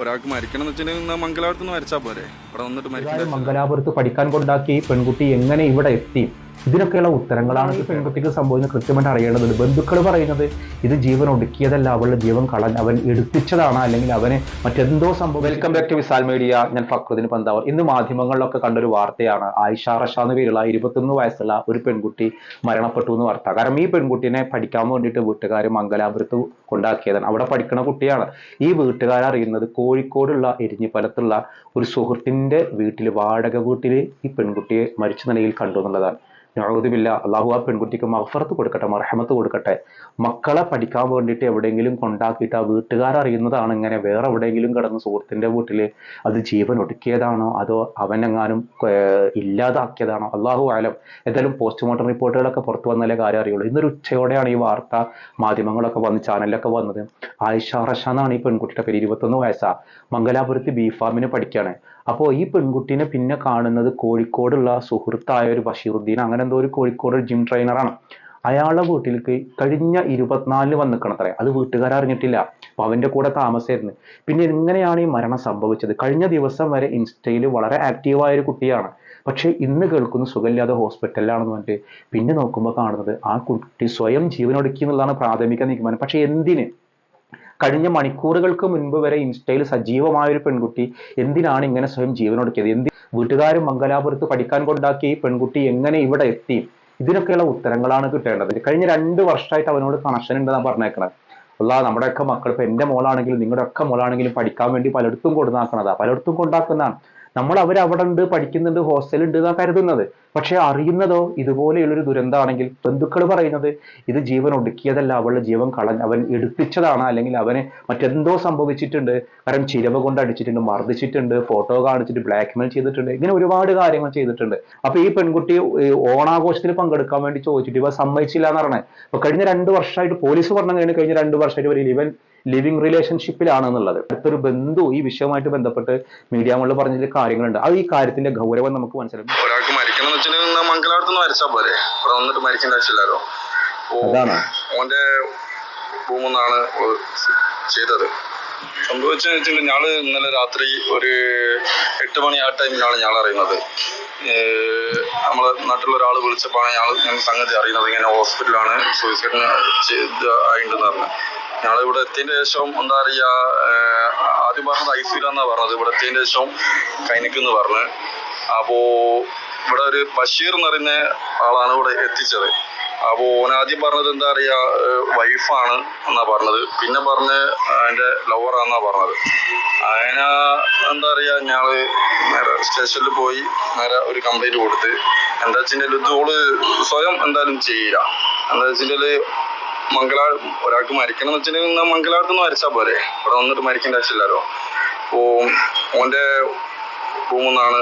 ഒരാൾക്ക് മരിക്കണം എന്ന് വെച്ചിട്ടുണ്ടെങ്കിൽ മംഗലാപുരത്ത് നിന്ന് മരിച്ചാൽ പോരെ? ഇവിടെ വന്നിട്ട് മരിക്കണം മംഗലാപുരത്ത് പഠിക്കാൻ കൊണ്ടാക്കി പെൺകുട്ടി എങ്ങനെ ഇവിടെ എത്തി? ഇതിനൊക്കെയുള്ള ഉത്തരങ്ങളാണ് ഈ പെൺകുട്ടിക്ക് സംഭവിക്കുന്നത് കൃത്യമായിട്ട് അറിയേണ്ടതുണ്ട്. ബന്ധുക്കൾ പറയുന്നത് ഇത് ജീവൻ ഒടുക്കിയതല്ല അവളുടെ ജീവൻ കളൻ അവൻ എടുപ്പിച്ചതാണ് അല്ലെങ്കിൽ അവനെ മറ്റെന്തോ സംഭവം വെൽക്കം ബാക്ക് ടു വിസാൽ മീഡിയ ഞാൻ ഫക്രുദ്ദീൻ പന്താവർ. ഇന്ന് മാധ്യമങ്ങളിലൊക്കെ കണ്ടൊരു വാർത്തയാണ്. ആയിഷ റഷ എന്ന പേരുള്ള ഇരുപത്തൊന്ന് വയസ്സുള്ള ഒരു പെൺകുട്ടി മരണപ്പെട്ടു എന്ന് വാർത്ത. കാരണം ഈ പെൺകുട്ടിനെ പഠിക്കാൻ വേണ്ടിയിട്ട് വീട്ടുകാർ മംഗലാപുരത്ത് കൊണ്ടാക്കിയതാണ്. അവിടെ പഠിക്കുന്ന കുട്ടിയാണ്. ഈ വീട്ടുകാർ അറിയുന്നത് കോഴിക്കോടുള്ള എരിഞ്ഞിപ്പലത്തുള്ള ഒരു സുഹൃത്തിന്റെ വീട്ടിൽ വാടക വീട്ടിൽ ഈ പെൺകുട്ടിയെ മരിച്ച നിലയിൽ കണ്ടു എന്നുള്ളതാണ്. ഞാവുദില്ല അള്ളാഹു ആ പെൺകുട്ടിക്ക് മഹഫറത്ത് കൊടുക്കട്ടെ മർഹമത്ത് കൊടുക്കട്ടെ. മക്കളെ പഠിക്കാൻ വേണ്ടിയിട്ട് എവിടെയെങ്കിലും കൊണ്ടാക്കിയിട്ട് ആ വീട്ടുകാർ അറിയുന്നതാണ് ഇങ്ങനെ വേറെ എവിടെയെങ്കിലും കിടന്ന് സുഹൃത്തിന്റെ വീട്ടിൽ അത് ജീവൻ ഒടുക്കിയതാണോ? അതോ അവനെങ്ങാനും ഇല്ലാതാക്കിയതാണോ? അള്ളാഹു ആലം എന്തായാലും പോസ്റ്റ്മോർട്ടം റിപ്പോർട്ടുകളൊക്കെ പുറത്തു വന്നാലേ കാര്യം അറിയുള്ളൂ. ഇന്നൊരു ഉച്ചയോടെയാണ് ഈ വാർത്ത മാധ്യമങ്ങളൊക്കെ വന്ന് ചാനലിലൊക്കെ വന്നത്. ആയിഷ റഷ എന്നാണ് ഈ പെൺകുട്ടിയുടെ പേര് ഇരുപത്തൊന്ന് വയസ്സാണ് മംഗലാപുരത്ത് ബി ഫാമിന് പഠിക്കുകയാണ് അപ്പോൾ ഈ പെൺകുട്ടീനെ പിന്നെ കാണുന്നത് കോഴിക്കോടുള്ള സുഹൃത്തായ ഒരു ബഷീറുദ്ദീൻ. അങ്ങനെ എന്തോ ഒരു കോഴിക്കോട് ജിം ട്രെയിനറാണ് അയാളുടെ വീട്ടിലേക്ക് കഴിഞ്ഞ ഇരുപത്തിനാലിന് വന്നിക്കണത്രേ അത് വീട്ടുകാർ അറിഞ്ഞിട്ടില്ല. അപ്പൊ അവന്റെ കൂടെ താമസമായിരുന്നു. പിന്നെ എങ്ങനെയാണ് ഈ മരണം സംഭവിച്ചത്. കഴിഞ്ഞ ദിവസം വരെ ഇൻസ്റ്റയിൽ വളരെ ആക്റ്റീവായ ഒരു കുട്ടിയാണ്. പക്ഷേ ഇന്ന് കേൾക്കുന്ന സുഖമില്ലാതെ ഹോസ്പിറ്റലിലാണെന്ന് പറഞ്ഞിട്ട്. പിന്നെ നോക്കുമ്പോൾ കാണുന്നത് ആ കുട്ടി സ്വയം ജീവനൊടുക്കി എന്നുള്ളതാണ് പ്രാഥമിക നിഗമനം. പക്ഷെ എന്തിന്? കഴിഞ്ഞ മണിക്കൂറുകൾക്ക് മുൻപ് വരെ ഇൻസ്റ്റയിൽ സജീവമായ ഒരു പെൺകുട്ടി എന്തിനാണ് ഇങ്ങനെ സ്വയം ജീവനൊടുക്കിയത്? എന്തി വീട്ടുകാരും മംഗലാപുരത്ത് പഠിക്കാൻ കൊണ്ടാക്കിയ ഈ പെൺകുട്ടി എങ്ങനെ ഇവിടെ എത്തി? ഇതിനൊക്കെയുള്ള ഉത്തരങ്ങളാണ് കിട്ടേണ്ടത്. കഴിഞ്ഞ രണ്ട് വർഷമായിട്ട് അവനോട് കണക്ഷൻ ഉണ്ടെന്നാണ് പറഞ്ഞേക്കണത് അല്ല നമ്മുടെയൊക്കെ മക്കൾ ഇപ്പൊ എന്റെ മോളാണെങ്കിലും നിങ്ങളുടെ ഒക്കെ മോളാണെങ്കിലും പഠിക്കാൻ വേണ്ടി പലയിടത്തും കൊണ്ടുനാക്കണതാ പലയിടത്തും കൊണ്ടാക്കുന്നതാണ് നമ്മൾ അവർ അവിടെ ഉണ്ട് പഠിക്കുന്നുണ്ട് ഹോസ്റ്റൽ ഉണ്ട് എന്നാ കരുതുന്നത്. പക്ഷെ അറിയുന്നതോ ഇതുപോലെയുള്ളൊരു ദുരന്തമാണെങ്കിൽ ബന്ധുക്കൾ പറയുന്നത് ഇത് ജീവൻ ഒടുക്കിയതല്ല അവളുടെ ജീവൻ കളഞ്ഞ് അവൻ എടുപ്പിച്ചതാണ് അല്ലെങ്കിൽ അവനെ മറ്റെന്തോ സംഭവിച്ചിട്ടുണ്ട്. കാരണം ചിരവ കൊണ്ട് അടിച്ചിട്ടുണ്ട് മർദ്ദിച്ചിട്ടുണ്ട് ഫോട്ടോ കാണിച്ചിട്ട് ബ്ലാക്ക്മെയിൽ ചെയ്തിട്ടുണ്ട് ഇങ്ങനെ ഒരുപാട് കാര്യങ്ങൾ ചെയ്തിട്ടുണ്ട്. അപ്പൊ ഈ പെൺകുട്ടി ഓണാഘോഷത്തിൽ പങ്കെടുക്കാൻ വേണ്ടി ചോദിച്ചിട്ട് ഇവ സമ്മതിച്ചില്ല എന്ന് പറഞ്ഞത് അപ്പൊ കഴിഞ്ഞ രണ്ട് വർഷമായിട്ട് പോലീസ് പറഞ്ഞു കഴിഞ്ഞ രണ്ട് വർഷമായിട്ട് ഒരു ഇവൻ ലിവിങ് റിലേഷൻഷിപ്പിലാണ് എന്നുള്ളത് അടുത്തൊരു ബന്ധു ഈ വിഷയവുമായിട്ട് ബന്ധപ്പെട്ട് മീഡിയ മുകളിൽ പറഞ്ഞ കാര്യങ്ങളുണ്ട്. അത് ഈ കാര്യത്തിന്റെ ഗൗരവം നമുക്ക് മനസ്സിലാക്കും. ഒരാൾക്ക് മരിക്കണം എന്ന് മരിച്ചാൽ പോരെ? ഇവിടെ വന്നിട്ട് മരിക്കേണ്ട ആവശ്യമില്ലല്ലോ. അതാണ്. ഓന്റെ ചെയ്തത്. സംഭവിച്ചെന്ന് ഞാൾ ഇന്നലെ രാത്രി ഒരു എട്ട് മണി ആ ടൈമിലാണ് ഞാൻ അറിയുന്നത്. നമ്മളെ നാട്ടിലുള്ള ഒരാൾ വിളിച്ചപ്പോഴാണ് ഞങ്ങൾ ഞാൻ സംഗതി അറിയുന്നത്. ഇങ്ങനെ ഹോസ്പിറ്റലാണ് സൂയിസൈഡിന് ആയിട്ടുണ്ടെന്ന് പറഞ്ഞു ഞങ്ങൾ ഇവിടെ എത്തിയതിന് ശേഷം എന്താ പറയാ ആദ്യം പറഞ്ഞത് ഐ സിയിലാന്നാ പറഞ്ഞത്? ഇവിടെ എത്തിയതിന് ശേഷം കൈനിക്കെന്ന് പറഞ്ഞ്. അപ്പോ ഇവിടെ ഒരു ബഷീർ എന്ന് പറയുന്ന ആളാണ് ഇവിടെ എത്തിച്ചത്. അപ്പോ ഓൻ ആദ്യം പറഞ്ഞത് എന്താ പറയാ വൈഫാണ് എന്നാ പറഞ്ഞത്. പിന്നെ പറഞ്ഞ് എന്റെ ലവറാന്നാ പറഞ്ഞത്. അങ്ങനെ എന്താ പറയാ ഞങ്ങൾ നേരെ സ്റ്റേഷനിൽ പോയി നേരെ ഒരു കംപ്ലൈന്റ് കൊടുത്ത്. എന്താ വെച്ചിട്ടുണ്ടെങ്കിൽ ഇതോൾ സ്വയം എന്തായാലും ചെയ്യില്ല. എന്താ വെച്ചിട്ടുണ്ടെങ്കിൽ മംഗലാ ഒരാൾക്ക് മരിക്കണം എന്ന് വെച്ചിട്ടുണ്ടെങ്കിൽ മംഗലാപുരത്ത് നിന്ന് മരിച്ചാൽ പോരെ. ഇവിടെ വന്നിട്ട് മരിക്കേണ്ട ആവശ്യമില്ലല്ലോ. അപ്പോ ഓന്റെ റൂമിൽ നിന്നാണ്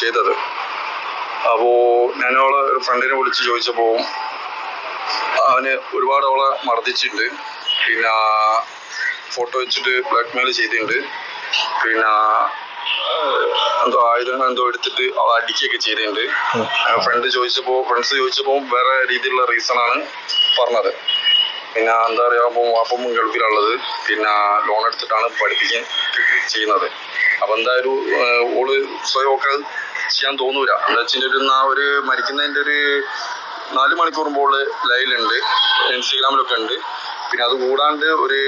ചെയ്തത്. അപ്പോ അവളെ ഒരു ഫ്രണ്ടിനെ വിളിച്ച് ചോദിച്ചപ്പോ അവന് ഒരുപാട് അവളെ മർദ്ദിച്ചിട്ടുണ്ട്. പിന്നെ ഫോട്ടോ വെച്ചിട്ട് ബ്ലാക്ക്മെയിൽ ചെയ്തിട്ടുണ്ട്. പിന്നെ എന്തോ ആയുധങ്ങൾ എന്തോ എടുത്തിട്ട് അവ അടിക്കുകയൊക്കെ ചെയ്തിട്ടുണ്ട്. ഫ്രണ്ട് ചോദിച്ചപ്പോ ഫ്രണ്ട്സ് ചോദിച്ചപ്പോ വേറെ രീതിയിലുള്ള റീസൺ ആണ് പറഞ്ഞത്. പിന്നെ എന്താ പറയാ അപ്പം ഗൾഫിലുള്ളത്. പിന്നെ ലോൺ എടുത്തിട്ടാണ് പഠിപ്പിക്കാൻ ചെയ്യുന്നത്. അപ്പൊ എന്തായാലും ഓൾ സ്വയം ഒക്കെ ചെയ്യാൻ തോന്നൂല. എന്താ വെച്ചാൽ ഒരു ആ ഒരു മരിക്കുന്നതിന്റെ ഒരു നാല് മണിക്കൂർ മുമ്പ് ലൈവിലുണ്ട് ഇൻസ്റ്റഗ്രാമിലൊക്കെ ഉണ്ട്. പിന്നെ അത് കൂടാണ്ട് ഒരു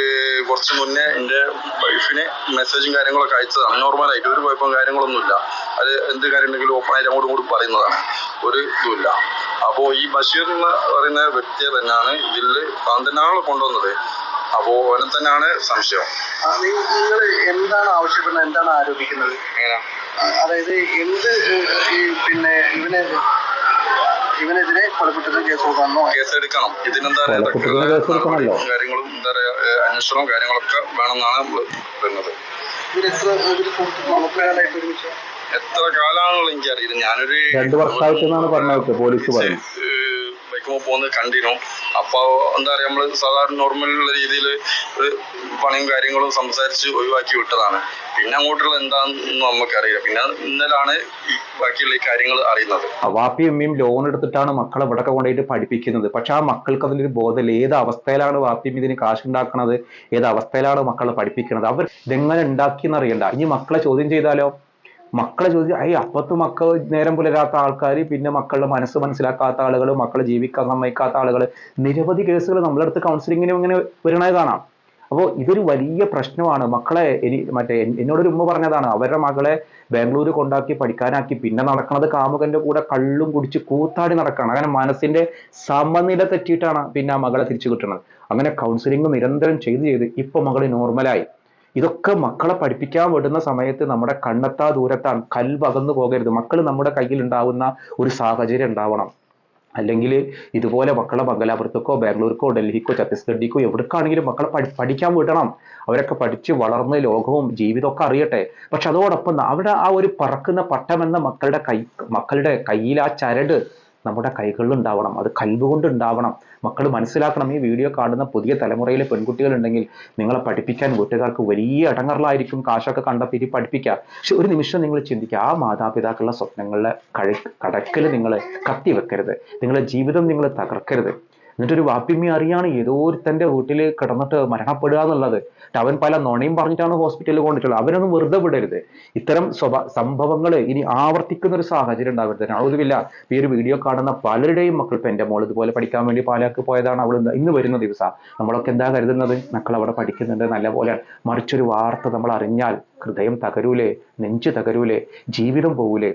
കുറച്ച് മുന്നേ എന്റെ വൈഫിന് മെസ്സേജും കാര്യങ്ങളൊക്കെ അയച്ചതാണ്. നോർമലായിട്ട് ഒരു കുഴപ്പം കാര്യങ്ങളൊന്നുമില്ല. അത് എന്ത് കാര്യം ഉണ്ടെങ്കിലും ഓപ്പൺ ആയിട്ട് അങ്ങോട്ടും ഇങ്ങോട്ടും പറയുന്നതാണ്. ഒരു ഇതുമില്ല. അപ്പോൾ ഈ ബഷീർ എന്ന് പറയുന്ന വ്യക്തിയെ തന്നെയാണ് ഇതിൽ തന്നെയാണ് കൊണ്ടുവന്നത്. അപ്പോൾ അവനെ തന്നെയാണ് സംശയം. നിങ്ങൾ എന്താണ് ആവശ്യപ്പെടുന്നത്? എന്താണ് ആരോപിക്കുന്നത്? അതായത് എന്ത് ഈ പിന്നെ ഇവനെ ഇവനെതിരെ കൊലപ്പെട്ടത് കേസ് കൊടുക്കാനോ കേസ് എടുക്കണം ഇതിനെന്താ കാര്യങ്ങളും എന്താ പറയാ അന്വേഷണവും കാര്യങ്ങളൊക്കെ വേണമെന്നാണ് നമ്മൾ വരുന്നത്. ഇവർ എത്ര ഇവർ സുഹൃത്തുക്കളാണ് ഒരുമിച്ച്. എത്ര കാലാണെന്നുള്ള എനിക്കറിയില്ല. ഞാനൊരു രണ്ടു വർഷമായിട്ടെന്നാണ് പറഞ്ഞത് പോലീസ് പറയുന്നത് ബൈക്കുമ്പോൾ പോകുന്നത് കണ്ടിരുന്നു. അപ്പൊ എന്താ പറയാ നമ്മൾ സാധാരണ നോർമൽ ഉള്ള രീതിയിൽ ഒരു പണിയും കാര്യങ്ങളും സംസാരിച്ച് ഒഴിവാക്കി വിട്ടതാണ്. പിന്നെ അങ്ങോട്ടുള്ള എന്താണെന്ന് നമുക്കറിയില്ല. പിന്നെ ഇന്നലാണ് ബാക്കിയുള്ള ഈ കാര്യങ്ങൾ അറിയുന്നത്. വാപ്പിയും അമ്മയും ലോൺ എടുത്തിട്ടാണ് മക്കളെ ഇവിടെ കൊണ്ടുപോയിട്ട് പഠിപ്പിക്കുന്നത്. പക്ഷെ ആ മക്കൾക്ക് അതിനൊരു ബോധമില്ല. ഏത് അവസ്ഥയിലാണ് വാപ്പിയും ഇതിന് കാശ് ഉണ്ടാക്കുന്നത് ഏത് അവസ്ഥയിലാണ് മക്കളെ പഠിപ്പിക്കുന്നത് അവർ ഇതെങ്ങനെ ഉണ്ടാക്കി അറിയണ്ട. ഇനി മക്കളെ ചോദ്യം ചെയ്താലോ? മക്കളെ ചോദിച്ചു അയ്യ അപ്പത്ത് മക്കൾ നേരം പുലരാത്ത ആൾക്കാർ പിന്നെ മക്കളുടെ മനസ്സ് മനസ്സിലാക്കാത്ത ആളുകൾ മക്കളെ ജീവിക്കാൻ സമ്മതിക്കാത്ത ആളുകൾ നിരവധി കേസുകൾ നമ്മളെ അടുത്ത് കൗൺസിലിങ്ങിനും ഇങ്ങനെ വരണത് കാണാം. അപ്പോൾ ഇതൊരു വലിയ പ്രശ്നമാണ്. മക്കളെ എനി മറ്റേ എന്നോടൊരു ഉമ്മ പറഞ്ഞതാണ്. അവരുടെ മകളെ ബാംഗ്ലൂർ കൊണ്ടാക്കി പഠിക്കാനാക്കി പിന്നെ നടക്കുന്നത് കാമുകന്റെ കൂടെ കള്ളും കുടിച്ച് കൂത്താടി നടക്കണം. അങ്ങനെ മനസ്സിന്റെ സമനില തെറ്റിയിട്ടാണ് പിന്നെ ആ മകളെ തിരിച്ചു കിട്ടുന്നത് അങ്ങനെ കൗൺസിലിംഗ് നിരന്തരം ചെയ്ത് ചെയ്ത് ഇപ്പൊ മകൾ നോർമലായി ഇതൊക്കെ മക്കളെ പഠിപ്പിക്കാൻ വിടുന്ന സമയത്ത് നമ്മുടെ കണ്ണെത്താ ദൂരത്താണ് കൽവകന്നു പോകരുത്. മക്കൾ നമ്മുടെ കയ്യിൽ ഉണ്ടാവുന്ന ഒരു സാഹചര്യം ഉണ്ടാവണം. അല്ലെങ്കിൽ ഇതുപോലെ മക്കളെ മംഗലാപുരത്തേക്കോ ബാംഗ്ലൂർക്കോ ഡൽഹിക്കോ ഛത്തീസ്ഗഡിക്കോ എവിടേക്കാണെങ്കിലും മക്കളെ പഠി പഠിക്കാൻ വിടണം. അവരൊക്കെ പഠിച്ച് വളർന്ന് ലോകവും ജീവിതമൊക്കെ അറിയട്ടെ. പക്ഷെ അതോടൊപ്പം അവിടെ ആ ഒരു പറക്കുന്ന പട്ടമെന്ന മക്കളുടെ കൈ മക്കളുടെ കയ്യിൽ ആ ചരട് നമ്മുടെ കൈകളിൽ ഉണ്ടാവണം അത് കൽവുകൊണ്ട് ഉണ്ടാവണം മക്കൾ മനസ്സിലാക്കണം. ഈ വീഡിയോ കാണുന്ന പുതിയ തലമുറയിലെ പെൺകുട്ടികൾ ഉണ്ടെങ്കിൽ നിങ്ങളെ പഠിപ്പിക്കാൻ വീട്ടുകാർക്ക് വലിയ ഇടങ്ങറിലായിരിക്കും കാശൊക്കെ കണ്ടെത്തി പഠിപ്പിക്കുക പക്ഷെ ഒരു നിമിഷം നിങ്ങൾ ചിന്തിക്കുക. ആ മാതാപിതാക്കളുടെ സ്വപ്നങ്ങളുടെ കഴി കടക്കൽ നിങ്ങൾ കത്തിവെക്കരുത്. നിങ്ങളുടെ ജീവിതം നിങ്ങൾ തകർക്കരുത്. എന്നിട്ടൊരു വാപ്പിമ്മി അറിയാണ് ഏതോ ഒരുത്തന്റെ വീട്ടിൽ കിടന്നിട്ട് മരണപ്പെടുക എന്നുള്ളത്. അവൻ പല നുണയും പറഞ്ഞിട്ടാണ് ഹോസ്പിറ്റലിൽ കൊണ്ടിട്ടുള്ളത് അവനൊന്നും വെറുതെ വിടരുത്. ഇത്തരം സ്വഭാ സംഭവങ്ങൾ ഇനി ആവർത്തിക്കുന്ന ഒരു സാഹചര്യം ഉണ്ടാവരുത്. അതുമില്ല ഈ ഒരു വീഡിയോ കാണുന്ന പലരുടെയും മക്കൾ ഇപ്പം എന്റെ മോൾ ഇതുപോലെ പഠിക്കാൻ വേണ്ടി പാലാക്ക് പോയതാണ്. അവൾ ഇന്ന് വരുന്ന ദിവസം. നമ്മളൊക്കെ എന്താ കരുതുന്നത്? മക്കൾ അവിടെ പഠിക്കുന്നുണ്ട്. നല്ല പോലെയാണ് മറിച്ചൊരു വാർത്ത നമ്മൾ അറിഞ്ഞാൽ ഹൃദയം തകരൂലേ? നെഞ്ച് തകരൂലേ? ജീവിതം പോകൂലേ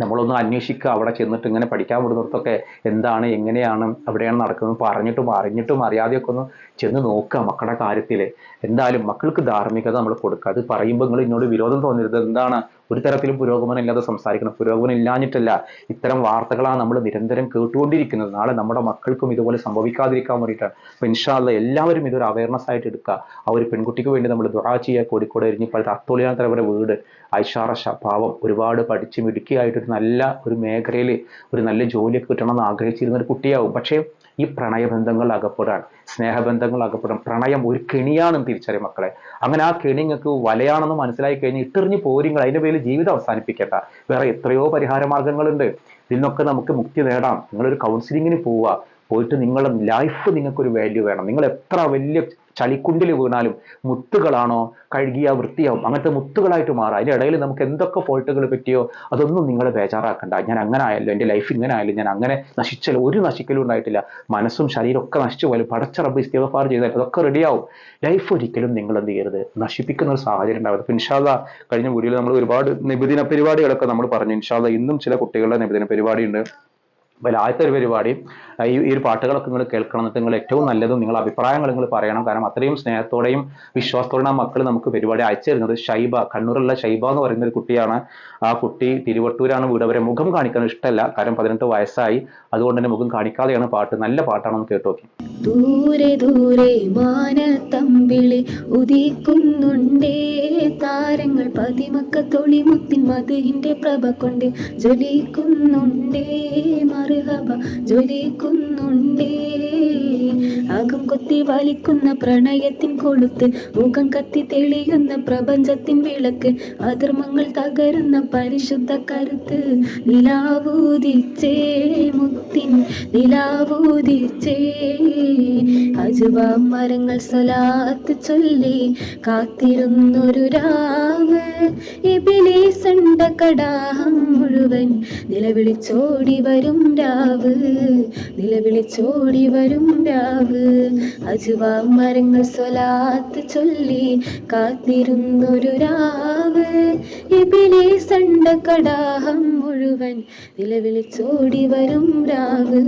നമ്മളൊന്ന് അന്വേഷിക്കുക. അവിടെ ചെന്നിട്ട് ഇങ്ങനെ പഠിക്കാൻ വിടുന്നിടത്തൊക്കെ എന്താണ് എങ്ങനെയാണ് അവിടെയാണ് നടക്കുന്നത് പറഞ്ഞിട്ടും അറിഞ്ഞിട്ടും അറിയാതെയൊക്കെ ഒന്ന് ചെന്ന് നോക്കുക മക്കളുടെ കാര്യത്തിൽ എന്തായാലും മക്കൾക്ക് ധാർമ്മികത നമ്മൾ കൊടുക്കുക. അത് പറയുമ്പോൾ നിങ്ങൾ എന്നോട് വിരോധം തോന്നരുത്. എന്താണ്? ഒരു തരത്തിലും പുരോഗമനം ഇല്ലാതെ സംസാരിക്കണം. പുരോഗമനം ഇല്ലാഞ്ഞിട്ടല്ല. ഇത്തരം വാർത്തകളാണ് നമ്മൾ നിരന്തരം കേട്ടുകൊണ്ടിരിക്കുന്നത്. നാളെ നമ്മുടെ മക്കൾക്കും ഇതുപോലെ സംഭവിക്കാതിരിക്കാൻ വേണ്ടിയിട്ടാണ്. അപ്പൊ ഇൻഷാല്ല എല്ലാവരും ഇതൊരു അവയർനെസ് ആയിട്ട് എടുക്കുക. ആ ഒരു പെൺകുട്ടിക്ക് വേണ്ടി നമ്മൾ ദുഹാ ചെയ്യുക. കോഴിക്കോട് എരിഞ്ഞിപ്പഴത്തെ അത്തോളിയാൻ തലവരെ വീട്. ഐഷാറഷ പാവം ഒരുപാട് പഠിച്ച് മിടുക്കിയായിട്ട് ഒരു നല്ല ഒരു മേഖലയിൽ ഒരു നല്ല ജോലിയൊക്കെ കിട്ടണമെന്ന് ആഗ്രഹിച്ചിരുന്ന ഒരു കുട്ടിയാവും. പക്ഷേ ഈ പ്രണയബന്ധങ്ങൾ അകപ്പെടാൻ സ്നേഹബന്ധങ്ങൾ അകപ്പെടാൻ പ്രണയം ഒരു കെണിയാണെന്ന് തിരിച്ചറിയും മക്കളെ. അങ്ങനെ ആ കെണി നിങ്ങൾക്ക് വലയാണെന്ന് മനസ്സിലായി കഴിഞ്ഞ് ഇട്ടെറിഞ്ഞ് പോരിങ്ങൾ അതിന്റെ പേരിൽ ജീവിതം അവസാനിപ്പിക്കട്ട. വേറെ എത്രയോ പരിഹാര മാർഗങ്ങളുണ്ട്. ഇതിൽ നിന്നൊക്കെ നമുക്ക് മുക്തി നേടാം. നിങ്ങളൊരു കൗൺസിലിങ്ങിന് പോവുക. പോയിട്ട് നിങ്ങളുടെ ലൈഫ് നിങ്ങൾക്കൊരു വാല്യൂ വേണം. നിങ്ങൾ എത്ര വലിയ ചളിക്കുണ്ടിൽ വീണാലും മുത്തുകളാണോ കഴുകിയ വൃത്തിയാവും. അങ്ങനത്തെ മുത്തുകളായിട്ട് മാറാം. അതിന്റെ ഇടയിൽ നമുക്ക് എന്തൊക്കെ ഫോൾട്ടുകൾ പറ്റിയോ അതൊന്നും നിങ്ങൾ ബേജാറാക്കണ്ട. ഞാൻ അങ്ങനെ ആയല്ലോ. എന്റെ ലൈഫ് ഇങ്ങനെ ആയാലും ഞാൻ അങ്ങനെ നശിച്ചല്ലോ. ഒരു നശിക്കലും ഉണ്ടായിട്ടില്ല. മനസ്സും ശരീരം ഒക്കെ നശിച്ചു പോയാലും പടച്ച റബ്ബ് ഇസ്തിഫാർ ചെയ്താൽ അതൊക്കെ റെഡിയാവും ലൈഫ് ഒരിക്കലും നിങ്ങൾ എന്ത് ചെയ്യരുത്. നശിപ്പിക്കുന്ന ഒരു സാഹചര്യം ഉണ്ടാവരുത്. അപ്പം ഇൻഷാല്ല കഴിഞ്ഞ വീഡിയോയിൽ നമ്മൾ ഒരുപാട് നിബിദിന പരിപാടികളൊക്കെ നമ്മൾ പറഞ്ഞു. ഇൻഷാല്ല ഇന്നും ചില കുട്ടികളുടെ നിബിദിന പരിപാടി ആദ്യത്തെ ഒരു പരിപാടി ഈ ഈ ഒരു പാട്ടുകളൊക്കെ നിങ്ങൾ കേൾക്കണം നിങ്ങൾ ഏറ്റവും നല്ലതും നിങ്ങൾ അഭിപ്രായങ്ങൾ നിങ്ങൾ പറയണം. കാരണം അത്രയും സ്നേഹത്തോടെയും വിശ്വാസത്തോടെയും ആ മക്കൾ നമുക്ക് പരിപാടി അയച്ചു തരുന്നത് ഷൈബ കണ്ണൂരുള്ള ഷൈബ എന്ന് പറയുന്ന ഒരു കുട്ടിയാണ്. ആ കുട്ടി തിരുവട്ടൂരാണ് വീട്. അവരെ മുഖം കാണിക്കാൻ ഇഷ്ടമല്ല. കാരണം പതിനെട്ട് വയസ്സായി. അതുകൊണ്ട് തന്നെ മുഖം കാണിക്കാതെയാണ് പാട്ട്. നല്ല പാട്ടാണെന്ന് കേട്ടു നോക്കി. ദൂരെ ദൂരെ മാനത്തമ്പിളി ഉദിക്കുന്നുണ്ടേ. താരങ്ങൾ പതിമക്ക തൊളിമുത്തിൻ മധുവിന്റെ പ്രഭ കൊണ്ട് ജ്വലിക്കുന്നുണ്ടേ. മറുഹബ ജ്വലിക്കുന്നുണ്ടേ. അകം കൊത്തി വലിക്കുന്ന പ്രണയത്തിൻ കൊളുത്ത് മുഖം കത്തി തെളിയുന്ന പ്രപഞ്ചത്തിൻ വിളക്ക് അധർമ്മങ്ങൾ തകരുന്ന പരിശുദ്ധ കരുത്ത്. നിലാവൂതിച്ചേ മുത്തിൻ നിലാവൂതിച്ചേ. അജുവ മരങ്ങൾ സ്വലാത്ത് ചൊല്ലി കാത്തിരുന്നൊരു രാവ്. ഇബിലീസണ്ട കടാഹം മുഴുവൻ നിലവിളിച്ചോടി വരും രാവ്. നിലവിളിച്ചോടി വരും രാവ്. അജുവാ മരങ്ങൾ സ്വലാത്ത് ചൊല്ലി കാത്തിരുന്നൊരു രാവ്. ഇബിലീസണ്ട കടാഹം മുഴുവൻ നിലവിളിച്ചോടി വരും രാവ്.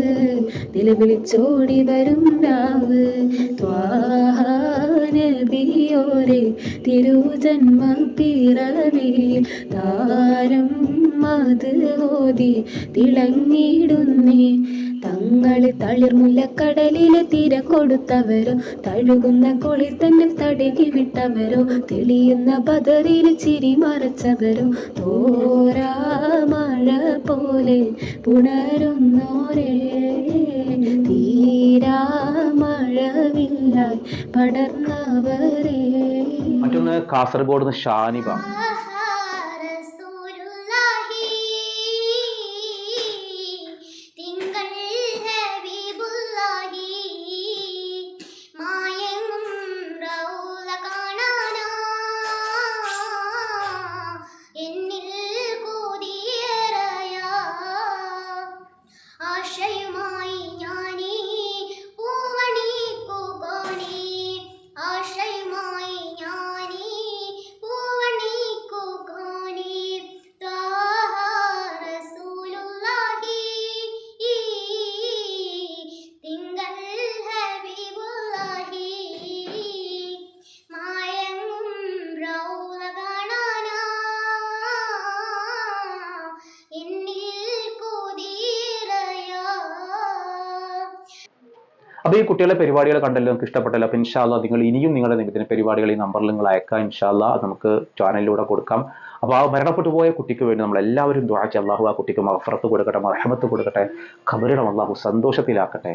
നിലവിളിച്ചോടി വരും രാവ്. ത്വാഹാനബിയോരെ തിരുജന്മ പിറവി. താരം മത് ഓതി തിളങ്ങിടുന്നേ തങ്ങളെ തളിർമുല്ലക്കടലിലെ തിര കൊടുത്തവരോ? തഴുകുന്ന കുളിർ തന്നെ തടകി വിട്ടവരോ? തെളിയുന്ന ബദറിൽ ചിരി മറച്ചവരോ? തോരാ മഴ പോലെ പുണരുന്നോരേ. തീരാ മഴവില്ലായി പടർന്നവരേ. മറ്റൊന്ന് കാസർഗോഡ് ഷാനിബ. അപ്പോൾ ഈ കുട്ടികളെ പരിപാടികൾ കണ്ടല്ലോ നിങ്ങൾക്ക് ഇഷ്ടപ്പെട്ടല്ലോ. അപ്പോൾ ഇൻഷാല്ല നിങ്ങൾ ഇനിയും നിങ്ങളുടെ നിമിത്തിന് പരിപാടികൾ ഈ നമ്പറിൽ നിങ്ങൾ അയക്കാം. ഇൻഷാല്ല നമുക്ക് ചാനലിലൂടെ കൊടുക്കാം. അപ്പോൾ ആ മരണപ്പെട്ടു പോയ കുട്ടിക്ക് വേണ്ടി നമ്മൾ എല്ലാവരും ദ്വാ അള്ളാഹു ആ കുട്ടിക്ക് മഹഫറത്ത് കൊടുക്കട്ടെ മർഹമത്ത് കൊടുക്കട്ടെ ഖബറിടം അള്ളാഹു സന്തോഷത്തിലാക്കട്ടെ.